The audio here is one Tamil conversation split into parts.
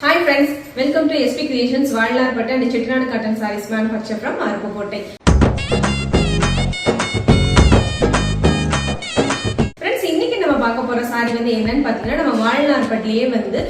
Hi friends welcome to SP creations వాళ్ళ R and Chettinad cotton saris manufacture from Aruppukottai பார்க்க போற சாரி வந்து என்னன்னு பார்த்தீங்கன்னா நம்ம வாழ்நாள்பட்டிலேயே வந்து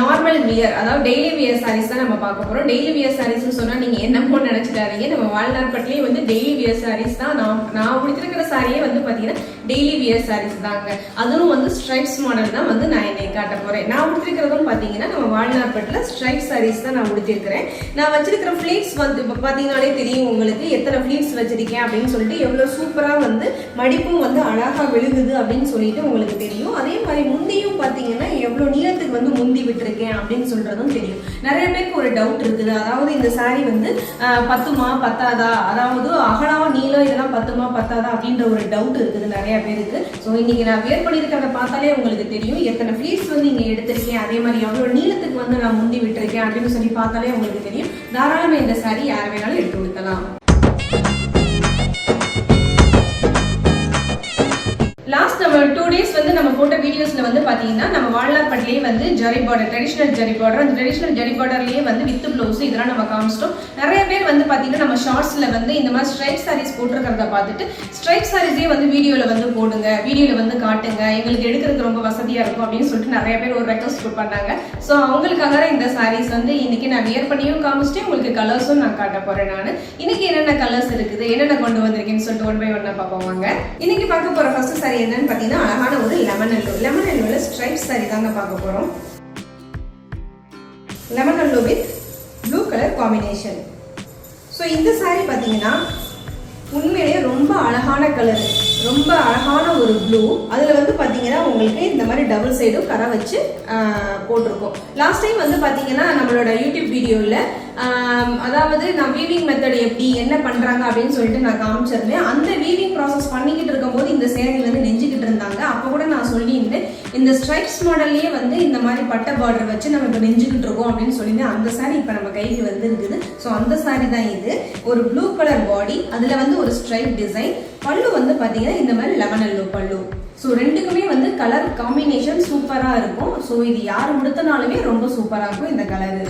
நார்மல் வியர் அதாவது டெய்லி வியர் சாரீஸ் தான் நம்ம பார்க்க போறோம். டெய்லி வியர் சாரீஸ்னு சொன்னா நீங்க என்னமோ நினைச்சிடாதீங்க. நம்ம வாழ்நாள்பட்டிலேயே வந்து டெய்லி வியர் சாரீஸ் தான் நான் நான் உடுத்திருக்கிற சாரியே வந்து பார்த்தீங்கன்னா டெய்லி வியர் சாரீஸ் தாங்க. அதுவும் வந்து ஸ்ட்ரைப்ஸ் மாடல் தான் வந்து நான் என்னை காட்ட போறேன். நான் உடுத்திருக்கிறதும் பார்த்தீங்கன்னா நம்ம வாழ்நாள்பட்டில் ஸ்ட்ரைப் சாரீஸ் தான் நான் உடுத்திருக்கிறேன். நான் வச்சிருக்கிற ஃப்ளீட்ஸ் வந்து இப்போ பார்த்தீங்கனாலே தெரியும் உங்களுக்கு எத்தனை ஃப்ளீட்ஸ் வச்சிருக்கேன் அப்படின்னு சொல்லிட்டு எவ்வளோ சூப்பராக வந்து மடிப்பும் வந்து அழகாக விழுகுது அப்படின்னு சொல்லிட்டு உங்களுக்கு தெரியும். அதே மாதிரி முந்தியும் பார்த்தீங்கன்னா எவ்வளோ நீளத்துக்கு வந்து முந்தி விட்டுருக்கேன் அப்படின்னு சொல்றதும் தெரியும். நிறைய பேருக்கு ஒரு டவுட் இருக்குது. அதாவது இந்த saree வந்து பத்துமா பத்தாதா? அதாவது அகலம் நீளம் இதெல்லாம் பத்துமா பத்தாதா அப்படின்ற ஒரு டவுட் இருக்குது நிறைய பேருக்கு. ஸோ இன்னைக்கு நான் வியர் பண்ணியிருக்கிறத பார்த்தாலே உங்களுக்கு தெரியும். எத்தனை ஃபீஸ் வந்து இங்கே எடுத்திருக்கேன். அதே மாதிரி எவ்வளோ நீளத்துக்கு வந்து நான் முந்தி விட்டுருக்கேன் அப்படின்னு சொல்லி பார்த்தாலே உங்களுக்கு தெரியும். தாராளமாக இந்த saree யார் வேணாலும் எடுத்து கொடுக்கலாம். நம்ம போட்ட வீடியோஸ்ல வந்து பாத்தீங்கன்னா நம்ம வாழ்நாள்பட்டிலேயே வந்து zari border traditional zari border அந்த ட்ரெடிஷனல் ஜரி பார்டர்லயே வந்து வித் ப்ளவுஸ் இதெல்லாம் நம்ம காமிச்சிட்டோம். நிறைய பேர் வந்து பாத்தீங்கன்னா நம்ம ஷார்ட்ஸ்ல வந்து இந்த மாதிரி ஸ்ட்ரைப் சாரீஸ் போட்டிருக்கிறத பார்த்துட்டு ஸ்ட்ரைப் சாரீஸே வந்து வீடியோல வந்து போடுங்க வீடியோல வந்து காட்டுங்க. எங்களுக்கு எடுக்கிறதுக்கு ரொம்ப வசதியா இருக்கும் அப்படின்னு சொல்லிட்டு நிறைய பேர் ஒரு ரெக்வஸ்ட் பண்ணாங்க. ஸோ அவங்களுக்காக தான் இந்த சாரீஸ் வந்து இன்னைக்கு நான் வியர் பண்ணியும் காமிச்சிட்டேன். உங்களுக்கு கலர்ஸும் நான் காட்ட போறேன் நான். இன்னைக்கு என்னென்ன கலர்ஸ் இருக்குது என்னென்ன கொண்டு வந்திருக்கேன்னு சொல்லிட்டு ஒன் பை ஒன்னா பார்ப்போம் வாங்க. இன்னைக்கு பார்க்க போற ஃபர்ஸ்ட் சாரி என்னன்னு பார்த்தீங்கன்னா அழகான ஒரு லெமன் அல்லு லெமன் அல்லுவில் ஸ்ட்ரைப் சாரி தாங்க பார்க்க போறோம். Lemon Allu with blue colour combination so இந்த சாரி பார்த்தீங்கன்னா உண்மையிலேயே ரொம்ப அழகான கலர் ரொம்ப அழகான ஒரு ப்ளூ அதில் வந்து பார்த்தீங்கன்னா உங்களுக்கு இந்த மாதிரி டபுள் சைடும் கரை வச்சு போட்டிருக்கோம். லாஸ்ட் டைம் வந்து பார்த்தீங்கன்னா நம்மளோட யூடியூப் வீடியோவில் அதாவது நான் வீவிங் மெத்தட் எப்படி என்ன பண்ணுறாங்க அப்படின்னு சொல்லிட்டு நான் காமிச்சிருந்தேன். அந்த வீவிங் ப்ராசஸ் பண்ணிக்கிட்டு இருக்கும்போது இந்த சேரீ இந்த ஸ்ட்ரைப்ஸ் மாடல்லையே வந்து இந்த மாதிரி பட்டை பார்டர் வச்சு நம்ம இப்போ நெஞ்சுக்கிட்டு இருக்கோம் அப்படின்னு சொல்லிட்டு அந்த saree இப்போ நம்ம கைக்கு வந்து இருக்குது ஸோ அந்த saree தான் இது. ஒரு ப்ளூ கலர் பாடி அதில் வந்து ஒரு ஸ்ட்ரைப் டிசைன் பல்லு வந்து பார்த்தீங்கன்னா இந்த மாதிரி லெமன் எல்லோ பல்லு. ஸோ ரெண்டுக்குமே வந்து கலர் காம்பினேஷன் சூப்பராக இருக்கும். ஸோ இது யார் உடுத்தினாலுமே ரொம்ப சூப்பராக இருக்கும் இந்த கலரு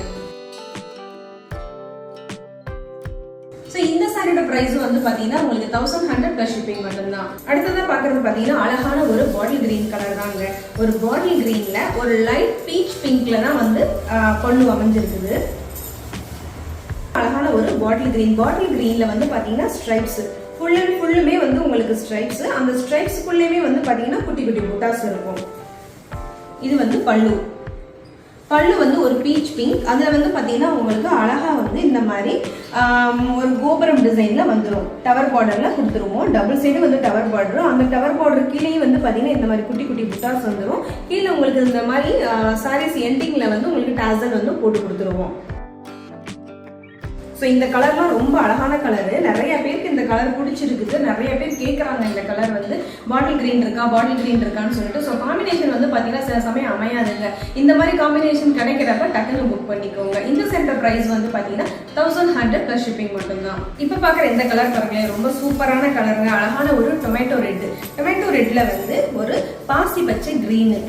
ஸோ இந்த சாரியோட ப்ரைஸும் வந்து பார்த்தீங்கன்னா உங்களுக்கு தௌசண்ட் ஹண்ட்ரட் ப்ளஸ் ஷிப்பிங் மட்டும்தான். அடுத்ததாக பார்க்குறது பார்த்தீங்கன்னா அழகான ஒரு பாட்டில் கிரீன் கலர் தாங்க. ஒரு பாட்டில் கிரீனில் ஒரு லைட் பீச் பிங்க்ல தான் வந்து பொண்ணு பல்லு அமைஞ்சிருக்குது. அழகான ஒரு பாட்டில் கிரீன் பாட்டில் கிரீனில் வந்து பார்த்தீங்கன்னா ஸ்ட்ரைப்ஸ் ஃபுல் அண்ட் ஃபுல்லுமே வந்து உங்களுக்கு ஸ்ட்ரைப்ஸ் அந்த ஸ்ட்ரைப்ஸ்க்குள்ளேயுமே வந்து பார்த்தீங்கன்னா குட்டி குட்டி புட்டாஸ் இருக்கும். இது வந்து பல்லு. பல்லு வந்து ஒரு பீச் பிங்க் அதில் வந்து பார்த்தீங்கன்னா உங்களுக்கு அழகாக வந்து இந்த மாதிரி ஒரு கோபுரம் டிசைனில் வந்துடும் டவர் பார்டரில் கொடுத்துருவோம். டபுள் சைடு வந்து டவர் பார்டரும் அந்த டவர் பார்டர் கீழே வந்து பார்த்தீங்கன்னா இந்த மாதிரி குட்டி குட்டி புட்டாஸ் வந்துடும் கீழே உங்களுக்கு இந்த மாதிரி சாரீஸ் எண்டிங்கில் வந்து உங்களுக்கு டாசல் வந்து போட்டு கொடுத்துருவோம். ஸோ இந்த கலர்லாம் ரொம்ப அழகான கலரு. நிறைய பேருக்கு இந்த கலர் பிடிச்சிருக்குது. நிறைய பேர் கேட்குறாங்க இந்த கலர் வந்து. பாட்டில் கிரீன் இருக்கா? பாட்டில் க்ரீன் இருக்கான்னு சொல்லிட்டு. ஸோ காம்பினேஷன் வந்து பார்த்தீங்கன்னா சில சமயம் அமையாதுங்க. இந்த மாதிரி காம்பினேஷன் கிடைக்கிறப்ப டக்குன்னு புக் பண்ணிக்கோங்க. இந்த சென்டர் ப்ரைஸ் வந்து பார்த்தீங்கன்னா தௌசண்ட் ஹண்ட்ரட் ப்ளஸ் ஷிப்பிங் மட்டும்தான். இப்போ பார்க்குற இந்த கலர் பாருங்களேன். ரொம்ப சூப்பரான கலருங்க. அழகான ஒரு டொமேட்டோ ரெட் டொமேட்டோ ரெட்டில் வந்து ஒரு பாசி பச்சை க்ரீனு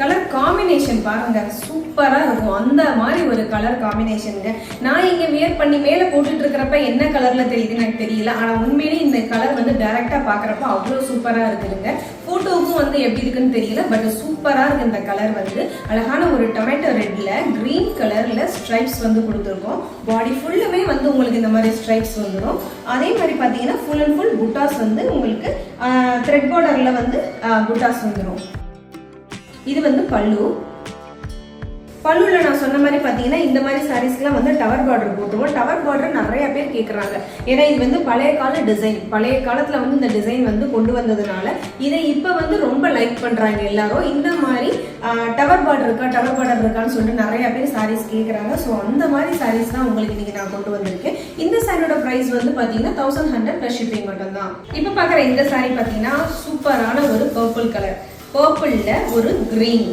கலர் காம்பினேஷன் பாருங்க. சூப்பராக இருக்கும். அந்த மாதிரி ஒரு கலர் காம்பினேஷனுங்க நான் இங்கே வியர் பண்ணி மேலே போட்டுட்டு இருக்கிறப்ப என்ன கலரில் தெரியுதுன்னு எனக்கு தெரியல. ஆனால் உண்மையிலேயே இந்த கலர் வந்து டைரெக்டாக பார்க்குறப்ப அவ்வளோ சூப்பராக இருக்குதுங்க. ஃபோட்டோவுக்கும் வந்து எப்படி இருக்குன்னு தெரியல. பட் சூப்பராக இருக்கு இந்த கலர் வந்து. அழகான ஒரு டொமேட்டோ ரெட்டில் க்ரீன் கலரில் ஸ்ட்ரைப்ஸ் வந்து கொடுத்துருக்கோம். பாடி ஃபுல்லுமே வந்து உங்களுக்கு இந்த மாதிரி ஸ்ட்ரைப்ஸ் வந்துடும் அதே மாதிரி பார்த்தீங்கன்னா ஃபுல் அண்ட் ஃபுல் புட்டாஸ் வந்து உங்களுக்கு த்ரெட் பார்டரில் வந்து புட்டாஸ் வந்துடும் இது வந்து பல்லு. பல்லுல நான் சொன்ன மாதிரி பார்த்தீங்கன்னா இந்த மாதிரி சாரீஸ்க்குலாம் வந்து டவர் பார்டர் போட்டுருவோம். டவர் பார்டர் நிறைய பேர் கேட்குறாங்க ஏன்னா இது வந்து பழைய கால டிசைன் பழைய காலத்தில் வந்து இந்த டிசைன் வந்து கொண்டு வந்ததுனால இதை இப்போ வந்து ரொம்ப லைக் பண்ணுறாங்க எல்லாரும். இந்த மாதிரி டவர் பார்டர் இருக்கா டவர் பார்டர் இருக்கான்னு சொல்லிட்டு நிறைய பேர் சாரீஸ் கேட்குறாங்க ஸோ அந்த மாதிரி சாரீஸ் தான் உங்களுக்கு இன்றைக்கி நான் கொண்டு வந்திருக்கேன். இந்த சாரியோட ப்ரைஸ் வந்து பார்த்தீங்கன்னா தௌசண்ட் ஹண்ட்ரட் ப்ளஸ் ஷிப்பிங் மட்டும்தான். இப்போ பார்க்குற இந்த சாரீ பார்த்தீங்கன்னா சூப்பரான ஒரு பர்பிள் கலர் பர்பிளில் ஒரு க்ரீன்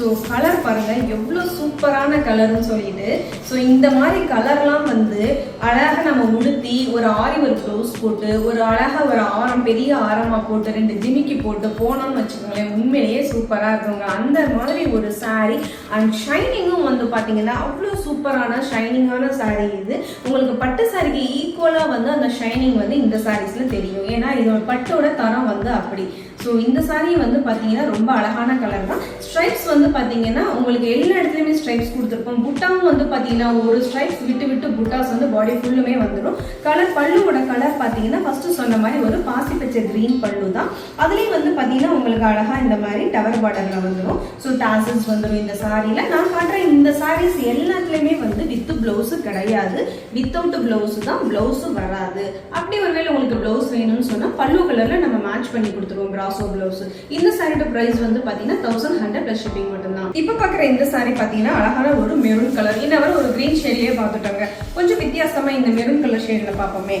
ஸோ கலர் பாருங்கள் எவ்வளோ சூப்பரான கலர்னு சொல்லிட்டு. ஸோ இந்த மாதிரி கலர்லாம் வந்து அழகாக நம்ம உடுத்தி ஒரு ஆரி ஒரு ப்ளவுஸ் போட்டு ஒரு அழகாக ஒரு ஆரம் பெரிய ஆரமாக போட்டு ரெண்டு ஜிமிக்கி போட்டு போனோம்னு வச்சுக்கோங்களேன் உண்மையிலேயே சூப்பராக இருக்குங்க. அந்த மாதிரி ஒரு saree அண்ட் ஷைனிங்கும் வந்து பார்த்தீங்கன்னா அவ்வளோ சூப்பரான ஷைனிங்கான saree இது. உங்களுக்கு பட்டு சாரிக்கு ஈக்குவலாக வந்து அந்த ஷைனிங் வந்து இந்த சாரீஸில் தெரியும். ஏன்னா இதோட பட்டோட தரம் வந்து அப்படி. ஸோ இந்த சாரீ வந்து பார்த்தீங்கன்னா ரொம்ப அழகான கலர் தான். ஸ்ட்ரைப்ஸ் வந்து பார்த்தீங்கன்னா உங்களுக்கு எல்லா இடத்துலையுமே ஸ்ட்ரைப்ஸ் கொடுத்துருப்போம். புட்டாவும் வந்து பார்த்தீங்கன்னா ஒரு ஸ்ட்ரைப்ஸ் விட்டு விட்டு புட்டாஸ் வந்து பாடி ஃபுல்லுமே வந்துடும் கலர் பல்லுவோட கலர் பார்த்தீங்கன்னா ஃபஸ்ட்டு சொன்ன மாதிரி ஒரு பாசி பச்சை க்ரீன் பல்லு தான். அதுலேயும் வந்து பார்த்தீங்கன்னா உங்களுக்கு அழகாக இந்த மாதிரி டவர் பார்டரில் வந்துடும் ஸோ டாசல்ஸ் வந்துடும் இந்த சாரியில் நான் காட்டுற இந்த சாரீஸ் எல்லாத்துலேயுமே வந்து வித்து ப்ளவுஸு கிடையாது. வித்தவுட் ப்ளவுஸு தான் ப்ளவுஸு வராது. அப்படி ஒருவேளை உங்களுக்கு ப்ளவுஸ் வேணும்னு சொன்னால் பல்லு கலரில் நம்ம மேட்ச் பண்ணி கொடுத்துருவோம் பிளாசோ ப்ளவுஸ் இந்த சாரியோட பிரைஸ் வந்து பார்த்தீங்கன்னா தௌசண்ட் ஹண்ட்ரட் ப்ளஸ் ஷிப்பிங் மட்டும்தான். இப்போ பார்க்குற இந்த சாரி பார்த்தீங்கன்னா அழகான ஒரு மெரூன் கலர் இன்னவர் ஒரு கிரீன் ஷேட்லயே பார்த்துட்டாங்க. கொஞ்சம் வித்தியாசமாக இந்த மெரூன் கலர் ஷேடில் பார்ப்போமே.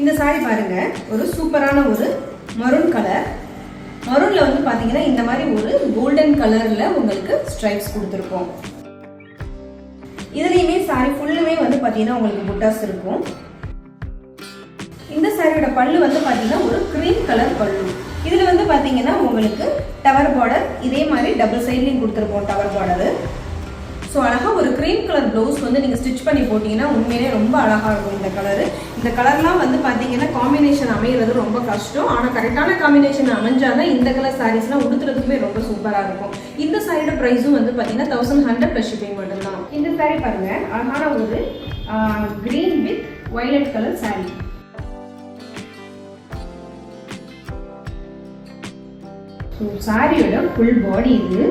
இந்த சாரி பாருங்க. ஒரு சூப்பரான ஒரு மரூன் கலர் மரூன்ல வந்து பாத்தீங்கன்னா இந்த மாதிரி ஒரு கோல்டன் கலர்ல உங்களுக்கு ஸ்ட்ரைப்ஸ் கொடுத்துருக்கோம் இதுலயுமே சாரி ஃபுல்லுமே வந்து பாத்தீங்கன்னா உங்களுக்கு புட்டாஸ் இருக்கும். இந்த சாரியோட பல்லு வந்து பார்த்தீங்கன்னா ஒரு க்ரீம் கலர் பல்லு. இதில் வந்து பார்த்தீங்கன்னா உங்களுக்கு டவர் பார்டர் இதே மாதிரி டபுள் சைட்லையும் கொடுத்துருப்போம் டவர் பார்டரு ஸோ அழகாக ஒரு க்ரீம் கலர் ப்ளவுஸ் வந்து நீங்கள் ஸ்டிச் பண்ணி போட்டிங்கன்னா உண்மையிலே ரொம்ப அழகாக இருக்கும் இந்த கலரு இந்த கலர்லாம் வந்து பார்த்தீங்கன்னா காம்பினேஷன் அமைகிறது ரொம்ப கஷ்டம். ஆனால் கரெக்டான காம்பினேஷன் அமைஞ்சாதான் இந்த கலர் சாரீஸ்லாம் உடுத்துறதுக்குமே ரொம்ப சூப்பராக இருக்கும். இந்த சாரியோட ப்ரைஸும் வந்து பார்த்தீங்கன்னா தௌசண்ட் ஹண்ட்ரட் ப்ளஸ் ஷிப்பிங் மட்டும்தான். இந்த சாரி பாருங்கள் அழகான ஒரு green with violet colour sari so சாரியோட ஃபுல் பாடி இது.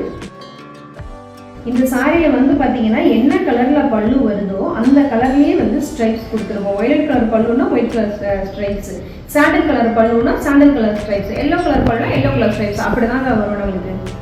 இந்த சாரியை வந்து பார்த்தீங்கன்னா என்ன கலரில் பல்லு வருதோ அந்த கலர்லேயே வந்து ஸ்ட்ரைப்ஸ் கொடுத்துருவோம். Violet colour பல்லுனா white colour stripes sandal colour பல்லுனா sandal colour stripes yellow colour பல்லுனா yellow colour stripes அப்படிதாங்க வரும் நம்மளுக்கு.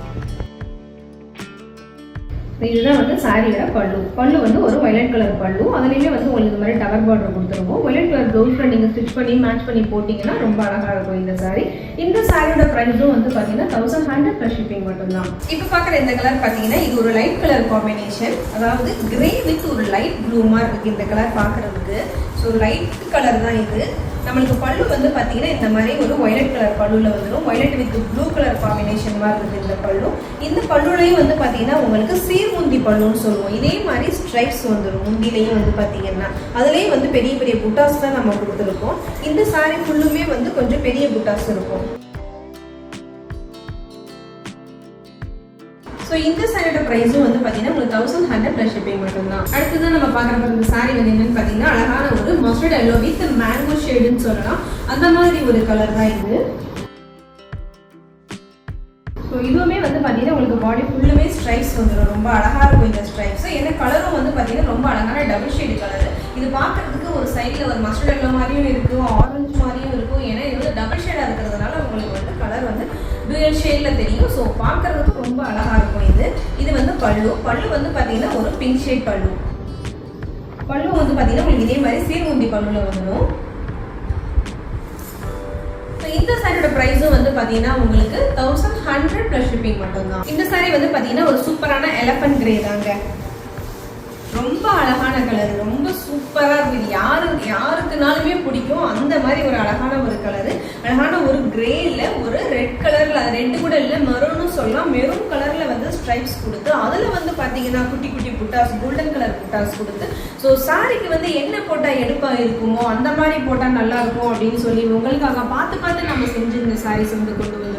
இதுதான் வந்து சாரியோட பல்லு. பல்லு வந்து ஒரு ஒயலட் கலர் பல்லு. அதுலேயுமே வந்து உங்களுக்கு இந்த மாதிரி டவர் பார்டர் கொடுத்துருவோம். ஒயலட் கலர் ப்ளவுஸில் நீங்கள் ஸ்டிச் பண்ணி மேட்ச் பண்ணி போட்டிங்கன்னா ரொம்ப அழகாக இருக்கும் இந்த சாரி இந்த சாரியோட ப்ரைஸும் வந்து பார்த்தீங்கன்னா தௌசண்ட் ஹண்ட்ரட் ப்ளஸ் ஷிப்பிங் மட்டும்தான். இப்போ பார்க்குற இந்த கலர் பார்த்தீங்கன்னா இது ஒரு லைட் கலர் காம்பினேஷன் அதாவது கிரே வித் ஒரு லைட் ப்ளூமாக இருக்குது இந்த கலர் பார்க்குறதுக்கு ஸோ லைட் கலர் தான் இது. நம்மளுக்கு பல்லு வந்து பார்த்தீங்கன்னா இந்த மாதிரி ஒரு ஒயலட் கலர் பல்லுல வந்துடும் violet with blue colour combination மாதிரி இருக்குது இந்த பல்லு. இந்த பல்லுலையும் வந்து பார்த்தீங்கன்னா உங்களுக்கு சீர்முந்தி பல்லுன்னு சொல்லுவோம். இதே மாதிரி ஸ்ட்ரைப்ஸ் வந்துடும் முந்திலையும் வந்து பார்த்தீங்கன்னா அதுலேயும் வந்து பெரிய பெரிய புட்டாஸ் தான் நம்ம கொடுத்துருக்கோம். இந்த சாரி ஃபுல்லுமே வந்து கொஞ்சம் பெரிய புட்டாஸ் இருக்கும். ஸோ இந்த சாரியோட ப்ரைஸும் வந்து பார்த்தீங்கன்னா உங்களுக்கு தௌசண்ட் ஹண்ட்ரட் ப்ளஸ் ஷிப்பிங் மட்டும்தான். அடுத்ததான் நம்ம பார்க்குற இந்த சாரி வந்து என்னன்னு பார்த்தீங்கன்னா அழகான ஒரு மஸ்டர்ட் எல்லோ வித் மேங்கோ ஷேடுன்னு சொல்லலாம். அந்த மாதிரி ஒரு கலர் தான் இது. ஸோ இதுவுமே வந்து பார்த்தீங்கன்னா உங்களுக்கு பாடி ஃபுல்லுமே ஸ்ட்ரைப்ஸ் வந்துடும் ரொம்ப அழகாக இருக்கும் இந்த ஸ்ட்ரைப்ஸ் ஏன்னா கலரும் வந்து பார்த்தீங்கன்னா ரொம்ப அழகான டபுள் ஷேடு கலரு இது பார்க்குறதுக்கு ஒரு சைடில் ஒரு மஸ்டர்ட் எல்லோ மாதிரியும் இருக்கும் ஆரஞ்சு மாதிரியும் இருக்கும். ஏன்னா இது வந்து டபுள் ஷேடாக இருக்கிறதுனால உங்களுக்கு வந்து கலர் வந்து டூயல் ஷேடில் தெரியும். ஸோ பார்க்கறதுக்கு ரொம்ப அழகாக இருக்கும் இது. இது வந்து பல்லு. பல்லு வந்து பார்த்தீங்கன்னா ஒரு பிங்க் ஷேட் பல்லு. பல்லு வந்து பார்த்தீங்கன்னா உங்களுக்கு இதே மாதிரி சீர்முந்தி பல்லுல வந்துடும். இந்த சாரியோட ப்ரைஸும் வந்து பார்த்தீங்கன்னா உங்களுக்கு தௌசண்ட் ஹண்ட்ரட் ப்ளஸ் ஷிப்பிங் மட்டும்தான். இந்த சாரி வந்து பார்த்தீங்கன்னா ஒரு சூப்பரான எலஃபன்ட் கிரே தாங்க. ரொம்ப அழகான கலர் ரொம்ப சூப்பராக இருக்குது. யாரு யாருக்குனாலுமே பிடிக்கும். அந்த மாதிரி ஒரு அழகான ஒரு கலரு அழகான ஒரு கிரேல ஒரு ரெட் கலரில் ரெண்டு ரெட்டு கூட இல்லை மெரூன்னு சொல்லலாம். மெரூன் கலரில் வந்து ஸ்ட்ரைப்ஸ் கொடுத்து அதில் வந்து பார்த்தீங்கன்னா குட்டி குட்டி புட்டாஸ் கோல்டன் கலர் புட்டாஸ் கொடுத்து ஸோ சாரிக்கு வந்து என்ன போட்டால் எடுப்பாக இருக்குமோ அந்த மாதிரி போட்டால் நல்லா இருக்கும் அப்படின்னு சொல்லி உங்களுக்காக பார்த்து பார்த்து நம்ம செஞ்சு இந்த சாரீஸ் வந்து கொண்டு வந்து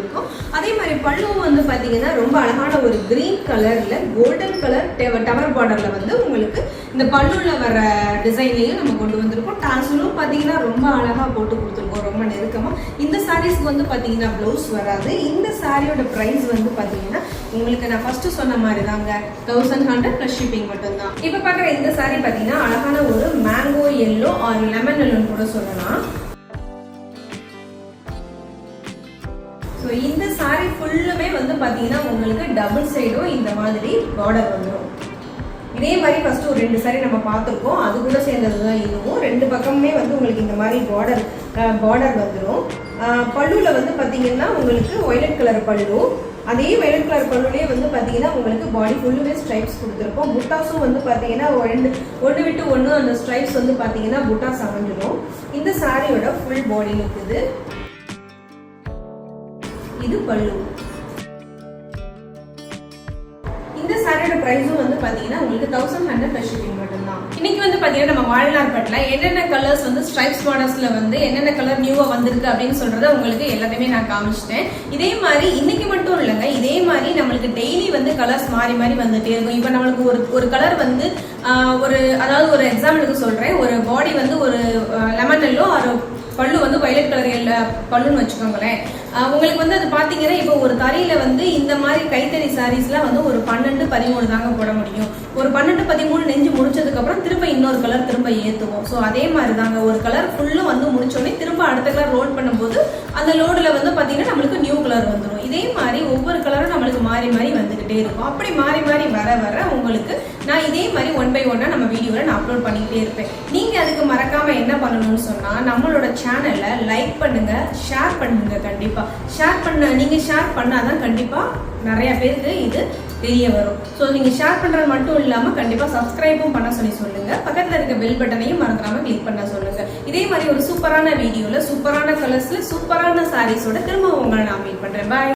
அதே மாதிரி பல்லுவும் வந்து பார்த்தீங்கன்னா ரொம்ப அழகான ஒரு கிரீன் கலரில் கோல்டன் கலர் டவர் பார்டரில் வந்து உங்களுக்கு இந்த பல்லுவில் வர டிசைன்லையும் நம்ம கொண்டு வந்திருக்கோம். டாசலும் பார்த்தீங்கன்னா ரொம்ப அழகாக போட்டு கொடுத்துருக்கோம். ரொம்ப நெருக்கமாக இந்த சாரீஸ்க்கு வந்து பார்த்தீங்கன்னா ப்ளவுஸ் வராது. இந்த சாரியோட ப்ரைஸ் வந்து பார்த்தீங்கன்னா உங்களுக்கு நான் ஃபர்ஸ்ட் சொன்ன மாதிரி தாங்க தௌசண்ட் ஹண்ட்ரட் ப்ளஸ் ஷிப்பிங் மட்டும்தான். இப்போ பார்க்குற இந்த சாரி பார்த்தீங்கன்னா அழகான ஒரு மேங்கோ எல்லோ ஆர் லெமன் எல்லோன்னு கூட சொல்லலாம். ஃபுல்லுமே வந்து பார்த்தீங்கன்னா உங்களுக்கு டபுள் சைடும் இந்த மாதிரி பார்டர் வந்துடும் இதே மாதிரி ஃபஸ்ட்டு ஒரு ரெண்டு சாரி நம்ம பார்த்துருக்கோம். அது கூட சேர்ந்தது தான் இதுவும். ரெண்டு பக்கமுமே வந்து உங்களுக்கு இந்த மாதிரி பார்டர் பார்டர் வந்துடும் பல்லுவில் வந்து பார்த்தீங்கன்னா உங்களுக்கு ஒயலட் கலர் பல்லு. அதே வெள்ளட் கலர் பல்லுலேயே வந்து பார்த்தீங்கன்னா உங்களுக்கு பாடி ஃபுல்லுமே ஸ்ட்ரைப்ஸ் கொடுத்துருக்கோம். புட்டாஸும் வந்து பார்த்தீங்கன்னா ரெண்டு ஒன்று விட்டு ஒன்று அந்த ஸ்ட்ரைப்ஸ் வந்து பார்த்தீங்கன்னா புட்டாஸ் அமைஞ்சிடும் இந்த சாரியோட ஃபுல் பாடி இருக்குது. இது பல்லு. ப்ரைஸும் வந்து பார்த்தீங்கன்னா உங்களுக்கு தௌசண்ட் ஹண்ட்ரட் ப்ளஸ் ஷிப்பிங் மட்டும்தான். இன்னைக்கு வந்து பார்த்தீங்கன்னா நம்ம வாழ்நாள் பட்டில் என்னென்ன கலர்ஸ் வந்து ஸ்ட்ரைப்ஸ் மாடல்ஸில் வந்து என்னென்ன கலர் நியூவாக வந்திருக்கு அப்படின்னு சொல்கிறத உங்களுக்கு எல்லாத்தையுமே நான் காமிச்சிட்டேன். இதே மாதிரி இன்னைக்கு மட்டும் இல்லைங்க இதே மாதிரி நம்மளுக்கு டெய்லி வந்து கலர்ஸ் மாறி மாறி வந்துட்டே இருக்கும். இப்போ நம்மளுக்கு ஒரு ஒரு கலர் வந்து ஒரு அதாவது ஒரு எக்ஸாம்பிளுக்கு சொல்கிறேன் ஒரு பாடி வந்து ஒரு லெமன் எல்லோ ஒரு பல்லு வந்து வயலட் கலர் பல்லுன்னு வச்சுக்கோங்களேன். உங்களுக்கு வந்து அது பார்த்தீங்கன்னா இப்போ ஒரு தறியில வந்து இந்த மாதிரி கைத்தறி சாரீஸ்லாம் வந்து ஒரு பன்னெண்டு பதிமூணு தாங்க போட முடியும். ஒரு பன்னெண்டு பதிமூணு நெஞ்சு முடிச்சதுக்கு அப்புறம் திரும்ப இன்னொரு கலர் திரும்ப ஏற்றுவோம் ஸோ அதே மாதிரி தாங்க ஒரு கலர் ஃபுல்லும் வந்து முடிச்சோடனே திரும்ப அடுத்த கலர் ரோல் பண்ணும்போது அந்த லோடில் வந்து பார்த்தீங்கன்னா நம்மளுக்கு நியூ கலர் வந்துடும் இதே மாதிரி ஒவ்வொரு கலரும் நம்மளுக்கு மாறி மாறி வந்துக்கிட்டே இருக்கும். அப்படி மாறி மாறி வர வர உங்களுக்கு நான் இதே மாதிரி ஒன் பை ஒன்னாக நம்ம வீடியோவில் நான் அப்லோட் பண்ணிக்கிட்டே இருப்பேன். நீங்கள் அதுக்கு மறக்காமல் என்ன பண்ணணும்னு சொன்னால் நம்மளோட சேனலை லைக் பண்ணுங்கள் ஷேர் பண்ணுங்கள் கண்டிப்பாக ஷேர் பண்ண நீங்கள் ஷேர் பண்ணாதான் கண்டிப்பாக நிறைய பேருக்கு இது தெரிய வரும். ஸோ நீங்கள் ஷேர் பண்ணுறது மட்டும் இல்லாமல் கண்டிப்பாக சப்ஸ்கிரைபும் பண்ண சொல்லி சொல்லுங்கள் பக்கத்தில் இருக்க பெல் பட்டனையும் மறந்துடாமல் கிளிக் பண்ண சொல்லுங்கள் இதே மாதிரி ஒரு சூப்பரான வீடியோவில் சூப்பரான கலர்ஸில் சூப்பரான சாரீஸோட திரும்ப உங்களை நான் மீட் பண்ணுறேன் பாய்